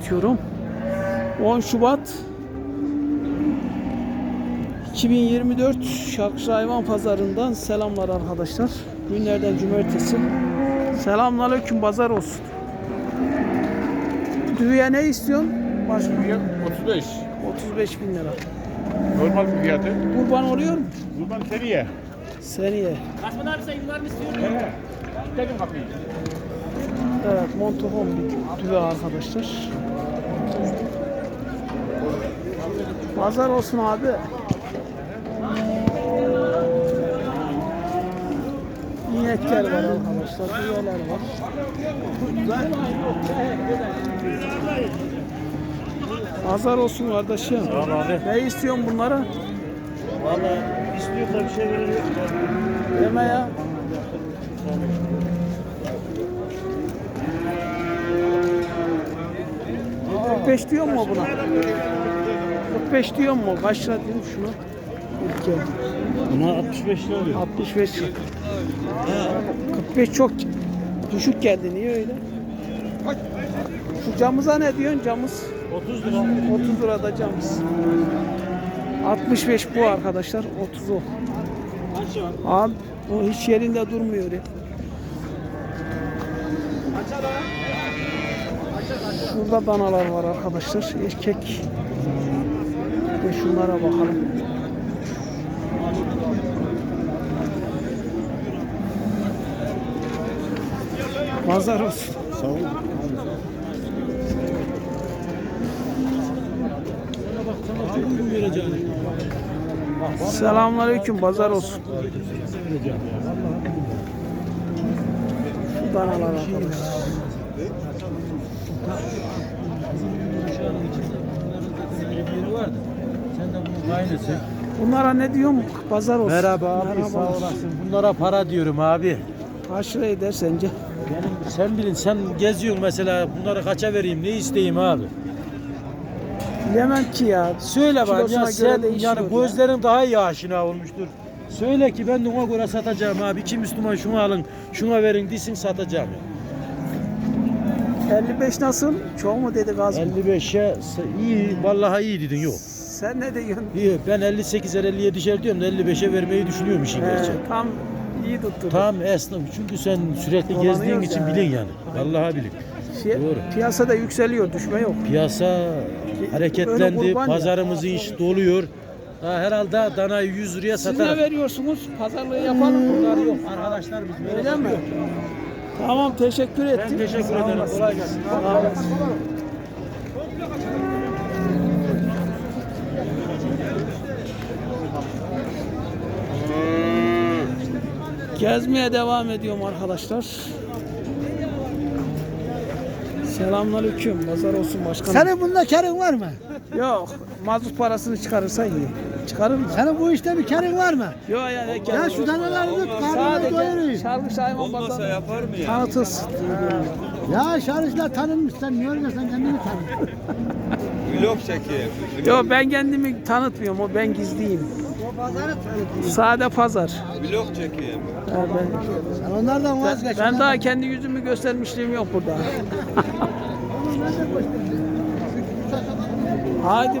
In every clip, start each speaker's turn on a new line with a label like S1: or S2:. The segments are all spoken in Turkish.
S1: istiyorum. 10 Şubat 2024 Şarkıcı Hayvan Pazarı'ndan selamlar arkadaşlar. Günlerden cumartesi. Selamünaleyküm pazar olsun. Düğüye ne istiyorsun? Başka
S2: 35.
S1: 35 bin lira.
S2: Normal bir fiyatı.
S1: Kurban oluyor mu?
S2: Buradan seriye.
S1: Seneye.
S3: Kasman abi sen yıllar mı istiyorsun?
S2: He. Dedim kapıyı.
S1: Evet montofon bir düve arkadaşlar. Pazar olsun abi. İnekler var arkadaşlar, düveler var. Pazar olsun kardeşim. Ne istiyorsun bunlara?
S2: Valla istiyorsa bir şey verir.
S1: Deme ya. Aa, 45 diyor mu buna? 45 diyor mu? Kaç lira diyeyim şunu? İlk el.
S2: Buna 65 lira oluyor.
S1: 65 lira. 45 çok düşük geldi. Niye öyle? Şu camıza ne diyorsun? Camız
S2: 30 lira.
S1: 30 lirada camız. 65 bu arkadaşlar. 30 o. Abi o hiç yerinde durmuyor ya. Şurada danalar var arkadaşlar. Erkek. Ve şunlara bakalım. Pazar olsun.
S2: Sağ ol.
S1: Selamünaleyküm. Pazar olsun. Şu danalar arkadaşlar.
S4: Sen de bunun aynısı.
S1: Bunlara ne diyorum? Pazar olsun.
S4: Merhaba abi
S1: Merhaba.
S4: sağ olasın. Bunlara para diyorum abi.
S1: Kaç lira eder sence?
S4: Benim sen bilin sen geziyorsun mesela bunları kaça vereyim ne isteyeyim abi.
S1: Bilemem ki ya.
S4: Söyle bana ya sen yani
S1: ya.
S4: gözlerin daha iyi aşina olmuştur. Söyle ki ben de ona göre satacağım abi. İki Müslüman şunu alın şuna verin desin satacağım.
S1: 55 nasıl? Çok mu dedi gaz mı?
S4: 55'e iyi vallahi iyi dedin yok.
S1: Sen ne diyorsun?
S4: İyi ben 58'er 57'şer diyorum da 55'e vermeyi düşünüyorum işin gerçi.
S1: Tam iyi tuttu.
S4: Tam esnaf çünkü sen sürekli
S1: Dolanıyoruz
S4: gezdiğin için
S1: ya.
S4: bilin yani. Vallahi bilin.
S1: Fi-
S4: Doğru.
S1: Piyasada yükseliyor, düşme yok.
S4: Piyasa hareketlendi, pazarımız iş doluyor. Ha, herhalde danayı 100 liraya
S1: Siz ne veriyorsunuz? Pazarlığı yapalım. Bunlar yok.
S4: Arkadaşlar biz
S1: Öyle mi? Tamam teşekkür ettim.
S4: teşekkür
S1: Sağ
S4: ederim. Kolay gelsin.
S1: Sağ olasın. Gezmeye devam ediyorum arkadaşlar. Selamünaleyküm. Pazar olsun başkanım.
S5: Senin bunda karın var mı?
S1: Yok. Mazot parasını çıkarırsa iyi. Çıkarır mı?
S5: Senin bu işte bir karın var mı?
S1: Yok ya. ne
S5: Ya şu danaları tut karnını doyurayım.
S1: Şarkı hayvan pazarı yapar mı ya? Tanıtılsın.
S5: Ya şarjlar tanınmış sen niye öyle sen kendini tanı.
S6: Vlog çekeyim.
S1: Yok ben kendimi tanıtmıyorum. O ben gizliyim. Sade pazar.
S6: Vlog çekeyim.
S1: Ha, ben,
S5: Sen onlardan vazgeç.
S1: ben daha kendi yüzümü göstermişliğim yok burada. Hadi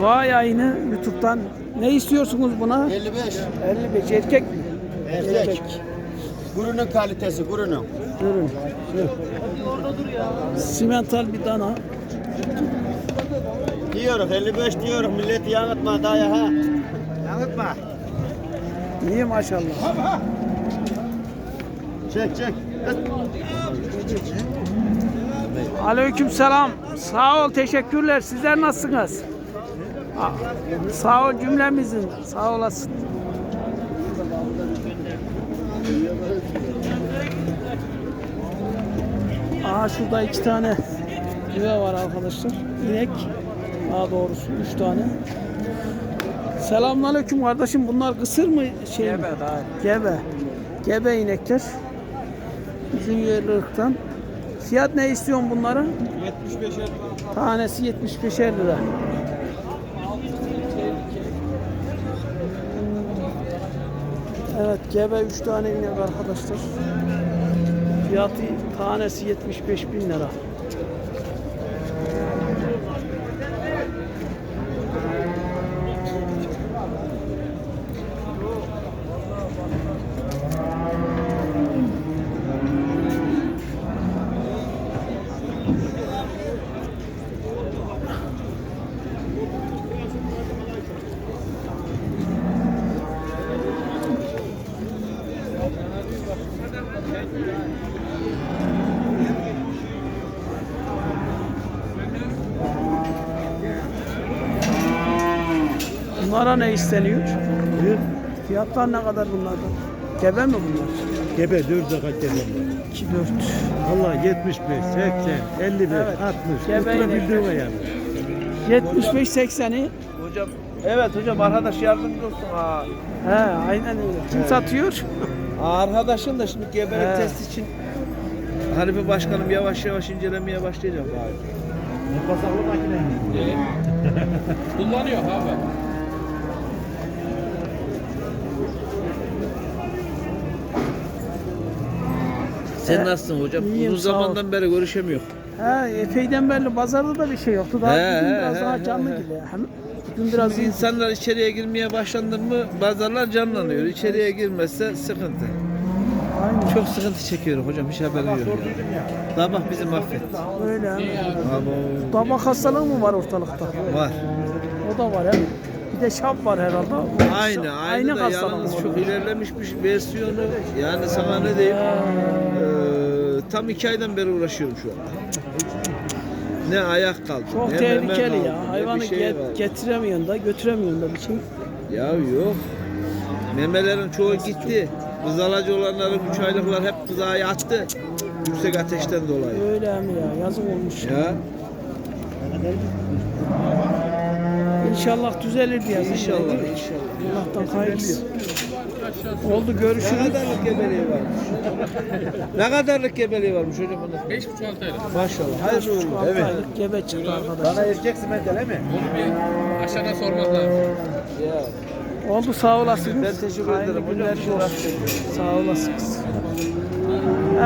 S1: Doğa yayını YouTube'dan ne istiyorsunuz buna?
S5: 55.
S1: 55 erkek mi?
S5: Erkek. Gurunun kalitesi gurunun.
S1: Durun. Simental bir dana.
S5: Diyoruz 55 diyoruz milleti yanıltma dayı ha. Yanıltma.
S1: İyi maşallah.
S5: Çek çek.
S1: Aleyküm selam. Sağ ol, teşekkürler. Sizler nasılsınız? Aa, Sağ ol cümlemizin. Sağ olasın. Aa şurada iki tane Düve var arkadaşlar. İnek. Daha doğrusu 3 tane. Selamünaleyküm kardeşim. Bunlar kısır mı? Şey Gebe Gebe. Gebe inekler. Bizim yerli ırktan. Fiyat ne istiyorsun bunların?
S5: 75
S1: Tanesi 75'er lira. Evet gebe 3 tane inek arkadaşlar. Fiyatı tanesi 75 bin lira. Bunlara ne isteniyor? Fiyatlar ne kadar bunlardan? Gebe mi bunlar?
S4: Gebe 4'e kaç gebe var?
S1: 2 4.
S4: Valla 75, 80, 55,
S1: Evet.
S4: 60.
S1: Gebe
S4: Utturabildiğin
S1: inekler.
S4: yani.
S1: 75 80'i.
S5: Hocam evet hocam arkadaş yardımcı olsun ha.
S1: He aynen öyle. Kim satıyor?
S5: Arkadaşın da şimdi gebelik
S1: He.
S5: testi için Hanife Başkanım yavaş yavaş incelemeye başlayacak abi.
S4: Ne pasaklı makine.
S2: Kullanıyor abi.
S5: Sen nasılsın hocam?
S1: İyiyim,
S5: Uzun
S1: sağ ol.
S5: zamandan beri görüşemiyor.
S1: He epeyden beri pazarda da bir şey yoktu. Daha
S5: He,
S1: bugün
S5: he,
S1: biraz
S5: he,
S1: daha
S5: he,
S1: canlı
S5: he.
S1: gibi. Hem biraz
S5: Şimdi insanlar içeriye girmeye başlandı mı pazarlar canlanıyor. İçeriye girmezse sıkıntı.
S1: Aynen.
S5: Çok sıkıntı çekiyorum hocam hiç haberi yok ya. Sabah bizi mahvetti.
S1: Öyle.
S5: Ama
S1: Tabak hastalığı mı var ortalıkta?
S5: var.
S1: O da var he. Bir de şap var herhalde.
S5: Aynı, aynı, da
S1: hastalık
S5: yalnız
S1: var.
S5: çok ilerlemiş bir versiyonu. Yani sana ne diyeyim? Eee, tam iki aydan beri uğraşıyorum şu anda. Ne ayak kaldı.
S1: Çok
S5: ne
S1: tehlikeli
S5: kaldı,
S1: ya. Hayvanı
S5: şey
S1: get-
S5: var.
S1: getiremiyorsun da götüremiyorsun da bir şey.
S5: Ya yok. Memelerin çoğu gitti. Kızalacı olanların 3 aylıklar hep kızaya attı. Yüksek ateşten dolayı.
S1: Öyle mi ya? Yazık olmuş.
S5: Ya
S1: İnşallah düzelir diye.
S5: inşallah inşallah.
S1: Allah'tan hayırlısı. Oldu
S5: Ne
S1: görüşürüz.
S5: kadarlık gebeliği varmış? ne kadarlık gebeliği varmış hocam bunda?
S2: 5,5 6 aylık.
S5: Maşallah. Hayırlı uğurlu.
S1: Altı aylık gebe çıktı arkadaşlar.
S4: erkek simentele mi?
S2: Onu bir aşağıdan sormak lazım.
S5: Ya.
S1: Oldu sağ olasınız.
S5: Ben teşekkür
S1: Hayırlı
S5: ederim
S1: günler. Sağ olasınız.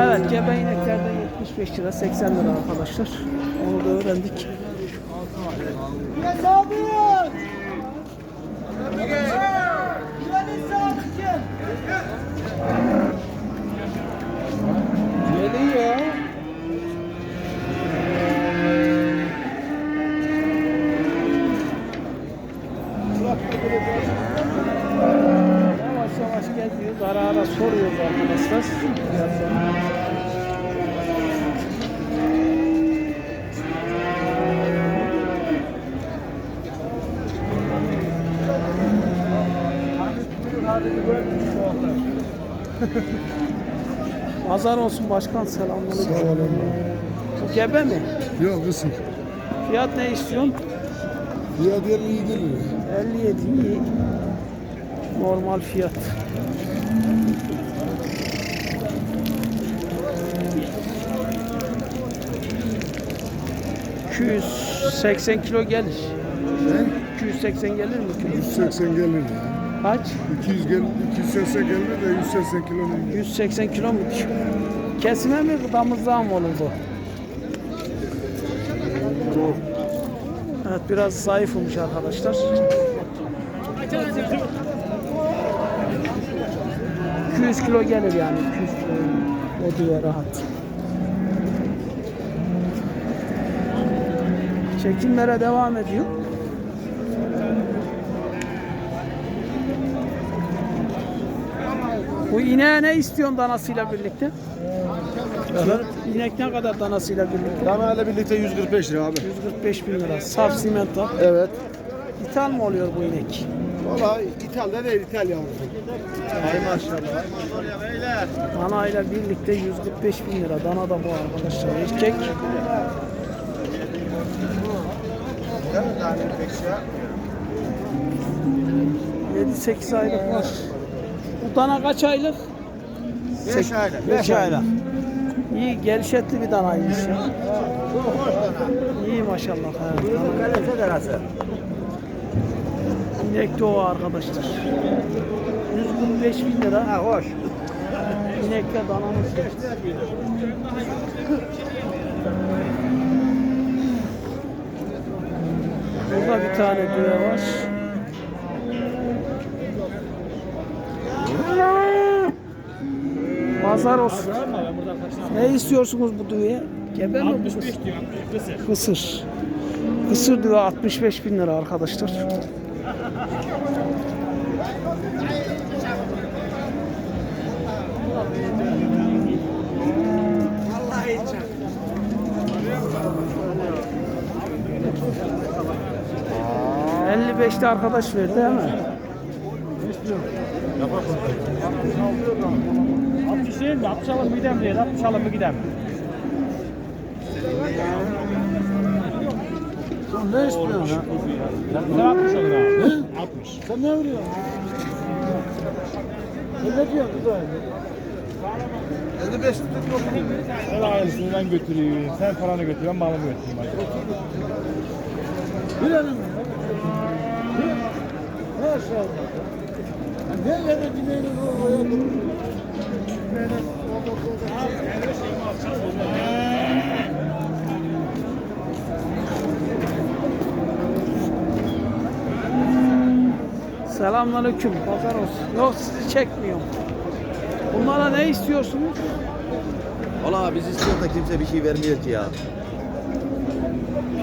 S1: Evet gebe ineklerden 75 lira 80 lira arkadaşlar. Onu da öğrendik.
S5: Geliyor.
S1: Yavaş yavaş geziyoruz. Soruyoruz arkadaşlar. Pazar olsun başkan selamünaleyküm.
S3: Sağ olun.
S1: Bu gebe mi?
S3: Yok kızım.
S1: Fiyat ne istiyorsun?
S3: Fiyat yer iyi değil mi?
S1: 57 iyi. Normal fiyat. ...280 kilo gelir.
S3: Ne?
S1: 280 gelir mi kilo?
S3: 180 gelir ya.
S1: Kaç?
S3: 200 gel, 280 gelir de 180 kilo mu?
S1: 180 kilo mu? Kesime mi damızlığa mı olur bu? Evet biraz zayıfmış arkadaşlar. 200 kilo gelir yani 200 kilo. O diyor rahat. Çekimlere devam ediyor. Bu ineğe ne istiyorsun danasıyla birlikte? İnek ne kadar danasıyla birlikte?
S3: Dana ile birlikte 145 lira abi.
S1: 145 bin lira. Saf simento.
S3: Evet.
S1: İthal mı oluyor bu inek?
S3: Valla İtalya değil İtalya yavrusu.
S1: Ay maşallah. Dana ile birlikte 145 bin lira. Dana da bu arkadaşlar. Erkek. Yedi sekiz aylık var. Bu dana kaç aylık? 5 aylık. 5 aylık. İyi gelişetli bir danaymış ya. İyi maşallah. Ha. İnek de o arkadaşlar. 125 bin lira. Ha hoş. İnekle danamız. Burada bir tane düve var. Pazar olsun. Ne istiyorsunuz bu düğeye? Gebe mi? 65 diyor. Kısır. Kısır. Kısır düve 65 bin lira arkadaşlar. ...55'te arkadaş verdi değil mi?
S4: Hüseyin de 60 alım gidem diye 60 alım gidem.
S3: Ne istiyorsun ya?
S4: Sen 60 olur abi. 60.
S3: Sen ne veriyorsun? Sen ne diyorsun kızım? 55 tutuk yok.
S4: Ben aynısını ben götüreyim. Sen paranı götür ben malımı götüreyim.
S3: Bilelim ya. Maşallah. Ne yere gidelim oraya
S1: Selamünaleyküm. Pazar olsun. Yok sizi çekmiyorum. Bunlara ne istiyorsunuz?
S7: Valla biz istiyoruz da kimse bir şey vermiyor ki ya.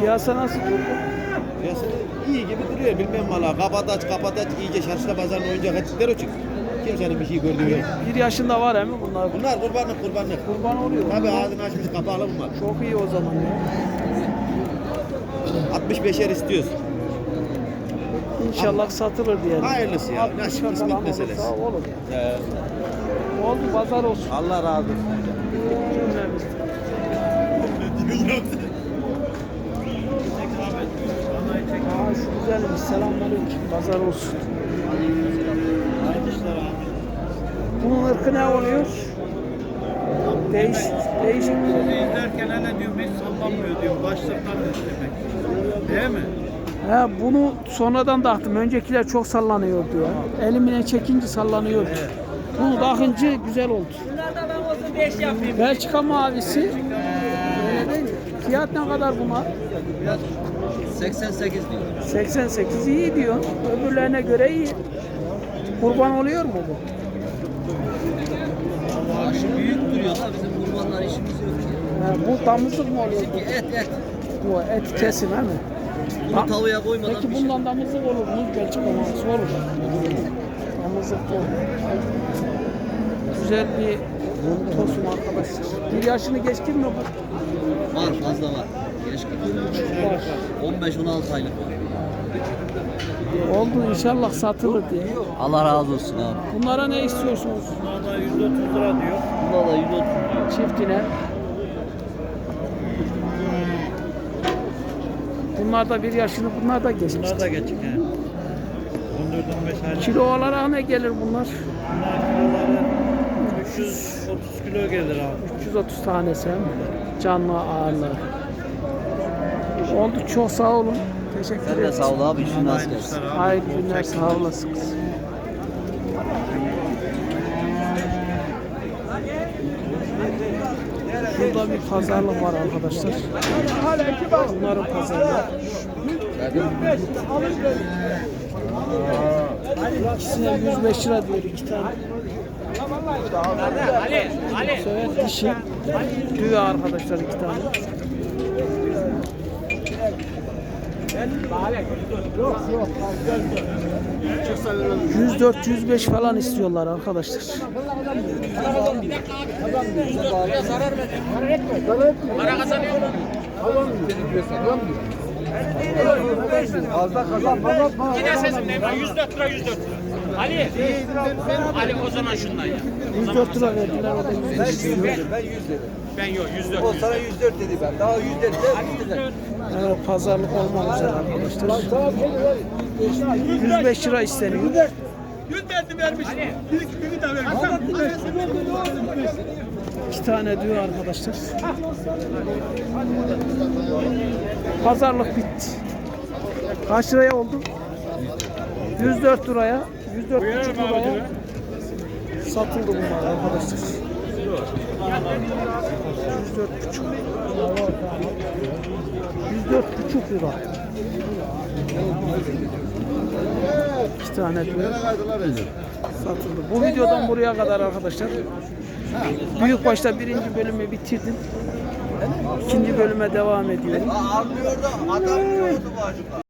S1: Piyasa nasıl durdu?
S7: Piyasa iyi gibi duruyor bilmem valla. Kapataç kapataç iyice çarşıda pazarın oyuncak ettikleri için kimsenin bir şey gördüğü yok.
S1: Bir yaşında var hem bunlar.
S7: Bunlar kurbanlık kurbanlık.
S1: Kurban oluyor.
S7: Tabi ağzını açmış kapalı bunlar.
S1: Çok iyi o zaman ya.
S7: 65'er istiyoruz.
S1: İnşallah satılır diyelim.
S7: Hayırlısı ya.
S1: 60
S7: Nasip
S1: falan
S7: kısmet
S1: olursa
S7: meselesi.
S1: Olur.
S7: Ee,
S1: Oldu pazar olsun.
S7: Allah razı olsun.
S1: Cümlemiz. Aa, şu güzelmiş. Selamünaleyküm. Pazar olsun. Bunun ırkı ne oluyor? Değişik, değişik.
S8: izlerken hele diyorum hiç sallanmıyor diyorum. Başlıktan demek. Değil mi?
S1: He, bunu sonradan taktım. Öncekiler çok sallanıyor diyor. Elimine çekince sallanıyor. Bunu takınca güzel oldu. Belçika mavisi. Öyle değil mi? Fiyat ne kadar buna?
S7: 88 diyor.
S1: 88 iyi diyor. Öbürlerine göre iyi. Kurban oluyor mu bu?
S9: Büyük duruyor da bizim kurbanlar işimiz yok.
S1: He, bu damızlık mı oluyor? bu?
S9: Et et.
S1: Bu et kesim he mi?
S9: Bunu tavaya koymadan
S1: Peki
S9: bir şey.
S1: bundan damızlık olur mu? Belçika mavisi olur. Damızlık da olur. Güzel bir tosun arkadaşlar. Bir yaşını geçkin mi bu?
S9: Var fazla var. Geç kalıyor.
S1: Var.
S9: 15-16 aylık var.
S1: Oldu inşallah satılır diye.
S9: Allah razı olsun abi.
S1: Bunlara ne istiyorsunuz?
S8: Bunlar da 130 lira diyor.
S9: Bunda da 130 diyor.
S1: Çiftine. Bunlar da bir yaşını bunlar da geçmiş.
S8: Bunlar da geçik he. 14-15 aylık.
S1: Kilo olarak ne gelir bunlar?
S8: Bunlar kiloları 330 kilo gelir abi.
S1: 330 tanesi hem canlı ağırlığı. Oldu çok sağ olun. Teşekkür
S9: Sen de
S1: ederim.
S9: sağ ol abi. İşin nasıl gelsin.
S1: Hayırlı günler sağ olasınız. Burada bir pazarlık var arkadaşlar. Bunların pazarlığı. İkisine 105 lira diyor iki tane. Bu sefer dişi. Düve arkadaşlar iki tane. 104 105 falan istiyorlar arkadaşlar.
S2: Yine sesim ne? 104 lira 104 lira. Ali. Ali o zaman şundan ya.
S1: 104 lira verdiler o da 105 istiyor.
S7: Ben 100 dedim.
S4: Ben yok 104.
S7: O sana 104 dedi ben. Daha 104 de
S1: Evet, pazarlık olmak üzere arkadaşlar. 105 lira isteniyor.
S4: 100 verdi vermiş. Bir iki bir daha vermiş.
S1: İki tane diyor arkadaşlar. Pazarlık bitti. Kaç liraya oldu? 104 liraya. 104 buçuk liraya satıldı bunlar arkadaşlar. 104 buçuk. 104 buçuk lira. İki tane. Satıldı. Bu videodan buraya kadar arkadaşlar. Büyük başta birinci bölümü bitirdim. İkinci bölüme devam ediyorum.
S7: almıyor da adam diyordu.